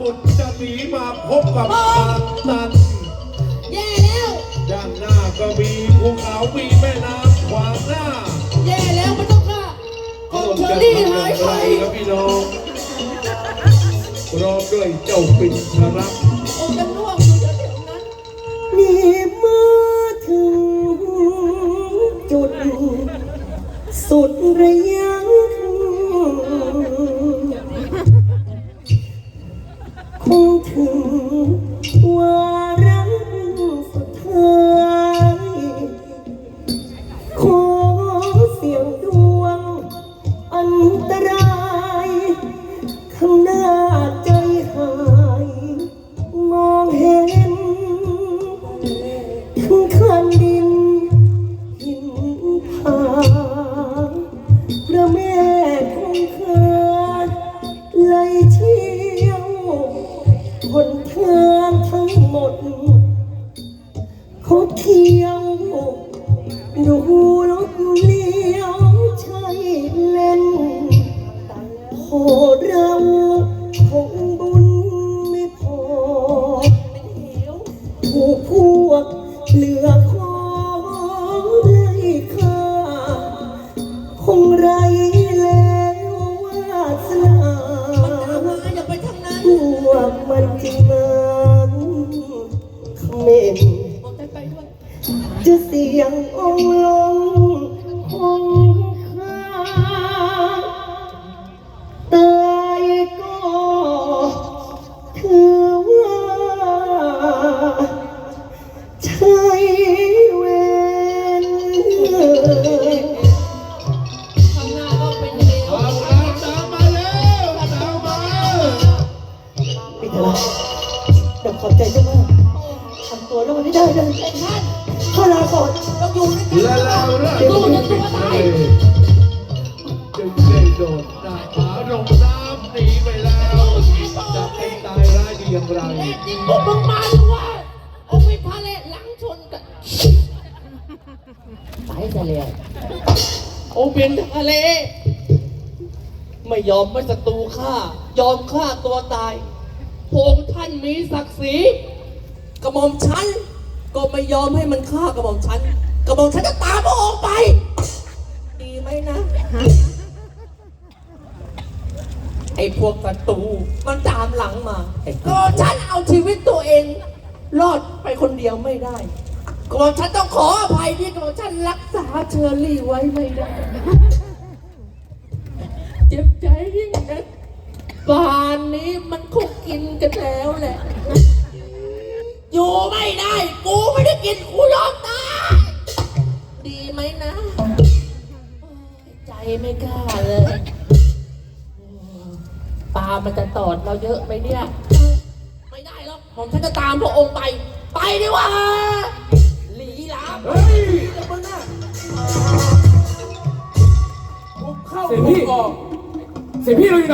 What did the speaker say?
บุตรจะหนีมาพบกับทางตันแย่แล้ว ด้านหน้าก็มีภูเขามีแม่น้ำขวางหน้าแย่แล้วไม่ต้องค่ะกองเชอรี่หายไปครับพี่น้องพร้อมด้วยเจ้าปิ่นชรักโอ้จะล่วงอยู่แถ เขาเที่ยวดูรถเลี้ยวใช่เล่นโหเราคงบุญไม่พอถูกพวกเหลือคอไล่ฆ่าคงไร สียงองค์ลงคงคาตายก็ถือว่าใช่เวรข้างหน้าก็เป็นเหวเอาแล้วตามมาแล้วตามมาปิดอะไรเดี๋ยวขอบใจเจ้ามากทำตัวแล้วมันไม่ได้เลยไอ้ท่าน ข้าลาก่อนเราอยู่ด้วยกันและแล้วเรื่องสู้นตัวตายจึงได้โดดหน้าผาลงน้ำหนีไปแล้วจะเป็นตายร้ายดีอย่างไรแน่จริงพวกมึงมาดูว่าองค์วิพาเลหลังชนกันไปซะแล้วอเป็นทะเล ไม่ยอมไม่ศัตรูฆ่า ยอมฆ่าตัวตายพงท่านมีศักดิ์ศรีกระหม่อมฉัน ก็ไม่ยอมให้มันฆ่ากระหม่อมฉัน กระหม่อมฉันจะตามพระองค์ไป ดีไหมนะ ไอ้พวกศัตรูมันตามหลังมาก็ฉันเอาชีวิตตัวเอง รอดไปคนเดียวไม่ได้ ก็ฉันต้องขออภัยที่ก็ฉันรักษาเชอรี่ไว้ไม่ได้ เจ็บใจยิ่งนักป่านนี้มันคงกินกันแล้วแหละ อยู่ไม่ได้ กูไม่ได้กินกูยอมตายดีไหมนะโอ้ยใจไม่กล้าเลยปลามันจะตอดเราเยอะไหมเนี่ย ไม่ได้หรอกผมฉันจะตามพระองค์ไป ไปดีกว่าหลีลาเฮ้ยมึงอะผมเข้าเสียผพี่มออก เสียพี่เราอยู่ไหน